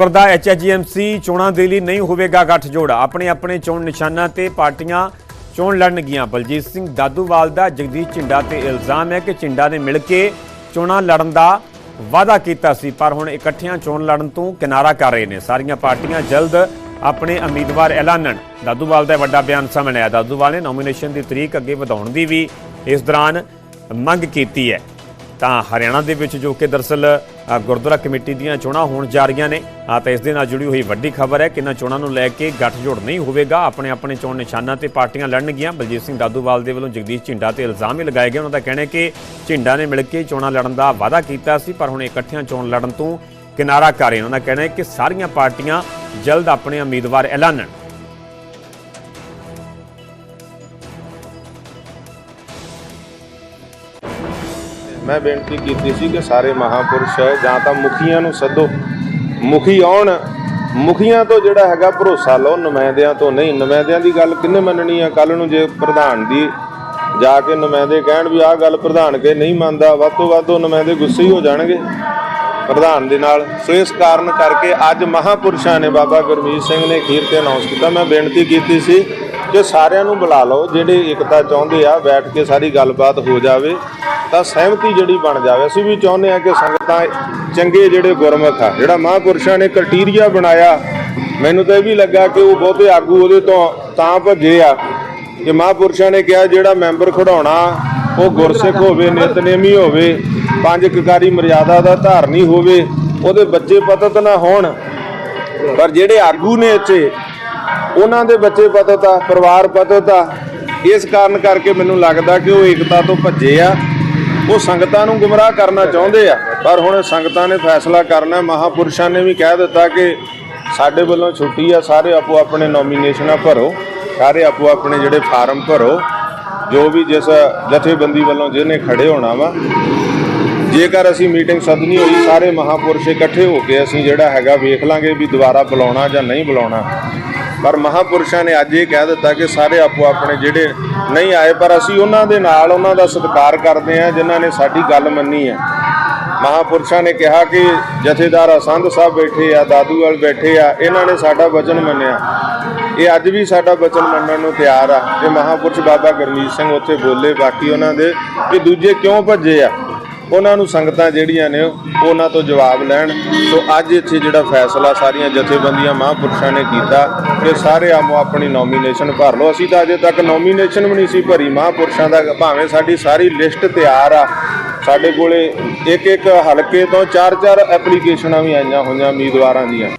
ਪਰ ਦਾ ਐਚਐਚਐਮਸੀ ਚੋਣਾਂ ਦੇ ਲਈ ਨਹੀਂ ਹੋਵੇਗਾ ਗੱਠਜੋੜ। ਆਪਣੇ ਆਪਣੇ ਚੋਣ ਨਿਸ਼ਾਨਾਂ ਤੇ ਪਾਰਟੀਆਂ ਚੋਣ ਲੜਨਗੀਆਂ। ਬਲਜੀਤ ਸਿੰਘ ਦਾਦੂਵਾਲ ਦਾ, ਜਗਦੀਸ਼ ਝਿੰਡਾ ਤੇ ਇਲਜ਼ਾਮ ਹੈ ਕਿ ਝਿੰਡਾ ਨੇ ਮਿਲ ਕੇ ਚੋਣਾਂ ਲੜਨ ਦਾ ਵਾਅਦਾ ਕੀਤਾ ਸੀ, ਪਰ ਹੁਣ ਇਕੱਠਿਆਂ ਚੋਣ ਲੜਨ ਤੋਂ ਕਿਨਾਰਾ ਕਰ ਰਹੇ ਨੇ। ਸਾਰੀਆਂ ਪਾਰਟੀਆਂ ਜਲਦ ਆਪਣੇ ਉਮੀਦਵਾਰ ਐਲਾਨਣ। ਦਾਦੂਵਾਲ ਦਾ ਵੱਡਾ ਬਿਆਨ ਸਾਹਮਣੇ ਆਇਆ। ਦਾਦੂਵਾਲ ਨੇ ਨੋਮੀਨੇਸ਼ਨ ਦੀ ਤਰੀਕ ਅੱਗੇ ਵਧਾਉਣ ਦੀ ਵੀ ਇਸ ਦੌਰਾਨ ਮੰਗ ਕੀਤੀ ਹੈ। ਤਾਂ ਹਰਿਆਣਾ ਦੇ ਵਿੱਚ ਜੋ ਕਿ ਦਰਸਲ ਗੁਰਦੁਆਰਾ ਕਮੇਟੀ ਦੀਆਂ ਚੋਣਾਂ ਹੋਣ ਜਾ ਰਹੀਆਂ ਨੇ। ਤਾਂ ਇਸ ਦੇ ਨਾਲ ਜੁੜੀ ਹੋਈ ਵੱਡੀ ਖਬਰ ਹੈ ਕਿ ਇਹਨਾਂ ਚੋਣਾਂ ਨੂੰ ਲੈ ਕੇ ਗੱਠਜੋੜ ਨਹੀਂ ਹੋਵੇਗਾ। ਆਪਣੇ ਆਪਣੇ ਚੋਣ ਨਿਸ਼ਾਨਾਂ ਤੇ ਪਾਰਟੀਆਂ ਲੜਨਗੀਆਂ। ਬਲਜੀਤ ਸਿੰਘ ਦਾਦੂਵਾਲ ਦੇ ਵੱਲੋਂ ਜਗਦੀਸ਼ ਝਿੰਡਾ ਤੇ ਇਲਜ਼ਾਮ ਹੀ ਲਗਾਏ ਗਏ। ਉਹਨਾਂ ਦਾ ਕਹਿਣਾ ਹੈ ਕਿ ਝਿੰਡਾ ਨੇ ਮਿਲ ਕੇ ਚੋਣਾਂ ਲੜਨ ਦਾ ਵਾਅਦਾ ਕੀਤਾ ਸੀ, ਪਰ ਹੁਣ ਇਕੱਠਿਆਂ ਚੋਣ ਲੜਨ ਤੋਂ ਕਿਨਾਰਾ ਕਰ ਰਹੇ ਉਹਨਾਂ ਦਾ ਕਹਿਣਾ ਹੈ ਕਿ ਸਾਰੀਆਂ ਪਾਰਟੀਆਂ ਜਲਦ ਆਪਣੇ ਉਮੀਦਵਾਰ ਐਲਾਨਣ। ਮੈਂ ਬੇਨਤੀ ਕੀਤੀ ਸੀ ਕਿ ਸਾਰੇ ਮਹਾਪੁਰਸ਼ ਜਾਂ ਤਾਂ ਮੁਖੀਆਂ ਨੂੰ ਸੱਦੋ। ਮੁਖੀ ਆਉਣ, ਮੁਖੀਆਂ ਤੋਂ ਜਿਹੜਾ ਹੈਗਾ ਭਰੋਸਾ ਲਓ, ਨੁਮਾਇੰਦਿਆਂ ਤੋਂ ਨਹੀਂ। ਨੁਮਾਇੰਦਿਆਂ ਦੀ ਗੱਲ ਕਿੰਨੇ ਮੰਨਣੀ ਆ? ਕੱਲ ਨੂੰ ਜੇ ਪ੍ਰਧਾਨ ਦੀ ਜਾ ਕੇ ਨੁਮਾਇੰਦੇ ਕਹਿਣ ਵੀ ਆਹ ਗੱਲ ਪ੍ਰਧਾਨ ਕੇ ਨਹੀਂ ਮੰਨਦਾ, ਵੱਧ ਤੋਂ ਵੱਧ ਉਹ ਨੁਮਾਇੰਦੇ ਗੁੱਸੇ ਹੀ ਹੋ ਜਾਣਗੇ ਪ੍ਰਧਾਨ ਦੇ ਨਾਲ। ਸੋ ਇਸ ਕਾਰਨ ਕਰਕੇ ਅੱਜ ਮਹਾਪੁਰਸ਼ਾਂ ਨੇ ਬਾਬਾ ਗੁਰਮੀਤ ਸਿੰਘ ਨੇ ਖੀਰ ਤੇ ਅਨਾਉਂਸ ਕੀਤਾ। ਮੈਂ ਬੇਨਤੀ ਕੀਤੀ ਸੀ ਕਿ ਸਾਰਿਆਂ ਨੂੰ ਬੁਲਾ ਲਓ, ਜਿਹੜੇ ਇਕਤਾ ਚਾਹੁੰਦੇ ਆ, ਬੈਠ ਕੇ ਸਾਰੀ ਗੱਲਬਾਤ ਹੋ ਜਾਵੇ। ਤਾਂ ਸਹਿਮਤੀ ਜਿਹੜੀ ਬਣ ਜਾਵੇ। ਅਸੀਂ ਵੀ ਚਾਹੁੰਦੇ ਆ ਕਿ ਸੰਗਤਾਂ ਚੰਗੇ ਜਿਹੜੇ ਗੁਰਮੁਖ ਆ, ਜਿਹੜਾ ਮਹਾਪੁਰਸ਼ਾਂ ਨੇ ਕ੍ਰਾਈਟੇਰੀਆ ਬਣਾਇਆ, ਮੈਨੂੰ ਤਾਂ ਇਹ ਵੀ ਲੱਗਾ ਕਿ ਉਹ ਬਹੁਤੇ ਆਗੂ ਉਹਦੇ ਤੋਂ ਤਾਂ ਭੱਜੇ ਆ ਕਿ ਮਹਾਪੁਰਸ਼ਾਂ ਨੇ ਕਿਹਾ ਜਿਹੜਾ ਮੈਂਬਰ ਖੜਾਉਣਾ ਉਹ ਗੁਰਸਿੱਖ ਹੋਵੇ, ਨਿਤਨੇਮੀ ਹੋਵੇ, ਪੰਜ ਕਕਾਰੀ ਮਰਿਆਦਾ ਦਾ ਧਾਰਨੀ ਹੋਵੇ, ਉਹਦੇ ਬੱਚੇ ਪਤਤ ਨਾ ਹੋਣ। ਪਰ ਜਿਹੜੇ ਆਗੂ ਨੇ ਇੱਥੇ, ਉਹਨਾਂ ਦੇ ਬੱਚੇ ਪਤਤ ਆ, ਪਰਿਵਾਰ ਪਤਤ ਆ। ਇਸ ਕਾਰਨ ਕਰਕੇ ਮੈਨੂੰ ਲੱਗਦਾ ਕਿ ਉਹ ਏਕਤਾ ਤੋਂ ਭੱਜੇ ਆ। ਉਹ ਸੰਗਤਾਂ ਨੂੰ ਗੁੰਮਰਾਹ ਕਰਨਾ ਚਾਹੁੰਦੇ ਆ। ਪਰ ਹੁਣ ਸੰਗਤਾਂ ਨੇ ਫੈਸਲਾ ਕਰਨਾ ਮਹਾਪੁਰਸ਼ਾਂ ਨੇ ਵੀ ਕਹਿ ਦਿੱਤਾ ਕਿ ਸਾਡੇ ਵੱਲੋਂ ਛੁੱਟੀ ਆ। ਸਾਰੇ ਆਪੋ ਆਪਣੇ ਨੋਮੀਨੇਸ਼ਨਾਂ ਭਰੋ। ਸਾਰੇ ਆਪੋ ਆਪਣੇ ਜਿਹੜੇ ਫਾਰਮ ਭਰੋ। ਜੋ ਵੀ ਜਿਸ ਜਥੇਬੰਦੀ ਵੱਲੋਂ ਜਿਹਨੇ ਖੜੇ ਹੋਣਾ ਵਾ। ਜੇਕਰ ਅਸੀਂ ਮੀਟਿੰਗ ਸੱਦਣੀ ਹੋਈ, ਸਾਰੇ ਮਹਾਪੁਰਸ਼ ਇਕੱਠੇ ਹੋ ਕੇ ਅਸੀਂ ਜਿਹੜਾ ਹੈਗਾ ਵੇਖ ਲਾਂਗੇ ਵੀ ਦੁਬਾਰਾ ਬੁਲਾਉਣਾ ਜਾਂ ਨਹੀਂ ਬੁਲਾਉਣਾ। ਪਰ ਮਹਾਪੁਰਸ਼ਾਂ ਨੇ ਅੱਜ ਇਹ ਕਹਿ ਦਿੱਤਾ ਕਿ ਸਾਰੇ ਆਪੋ ਆਪਣੇ ਜਿਹੜੇ ਨਹੀਂ ਆਏ, ਪਰ ਅਸੀਂ ਉਹਨਾਂ ਦੇ ਨਾਲ ਉਹਨਾਂ ਦਾ ਸਤਿਕਾਰ ਕਰਦੇ ਹਾਂ, ਜਿਨ੍ਹਾਂ ਨੇ ਸਾਡੀ ਗੱਲ ਮੰਨੀ ਹੈ। ਮਹਾਪੁਰਸ਼ਾਂ ਨੇ ਕਿਹਾ ਕਿ ਜਥੇਦਾਰ ਅਸੰਧ ਸਾਹਿਬ ਬੈਠੇ ਆ ਦਾਦੂਵਾਲ ਬੈਠੇ ਆ, ਇਹਨਾਂ ਨੇ ਸਾਡਾ ਵਚਨ ਮੰਨਿਆ। ਇਹ ਅੱਜ ਵੀ ਸਾਡਾ ਵਚਨ ਮੰਨਣ ਨੂੰ ਤਿਆਰ ਆ। ਕਿ ਮਹਾਪੁਰਸ਼ ਬਾਬਾ ਗੁਰਮੀਤ ਸਿੰਘ ਉੱਥੇ ਬੋਲੇ, ਬਾਕੀ ਉਹਨਾਂ ਦੇ ਕਿ ਦੂਜੇ ਕਿਉਂ ਭੱਜੇ ਆ? ਉਹਨਾਂ ਨੂੰ ਸੰਗਤਾਂ ਜਿਹੜੀਆਂ ਨੇ ਉਹਨਾਂ ਤੋਂ ਜਵਾਬ ਲੈਣ। ਸੋ ਅੱਜ ਇੱਥੇ ਜਿਹੜਾ ਫੈਸਲਾ ਸਾਰੀਆਂ ਜਥੇਬੰਦੀਆਂ, ਮਹਾਂਪੁਰਸ਼ਾਂ ਨੇ ਕੀਤਾ ਕਿ ਸਾਰੇ ਆਮੋ ਆਪਣੀ ਨੋਮੀਨੇਸ਼ਨ ਭਰ ਲਓ। ਅਸੀਂ ਤਾਂ ਅਜੇ ਤੱਕ ਨੋਮੀਨੇਸ਼ਨ ਵੀ ਨਹੀਂ ਸੀ ਭਰੀ। ਮਹਾਂਪੁਰਸ਼ਾਂ ਦਾ ਭਾਵੇਂ ਸਾਡੀ ਸਾਰੀ ਲਿਸਟ ਤਿਆਰ ਆ। ਸਾਡੇ ਕੋਲੇ ਇੱਕ ਇੱਕ ਹਲਕੇ ਤੋਂ ਚਾਰ ਚਾਰ ਐਪਲੀਕੇਸ਼ਨਾਂ ਵੀ ਆਈਆਂ ਹੋਈਆਂ ਉਮੀਦਵਾਰਾਂ ਦੀਆਂ।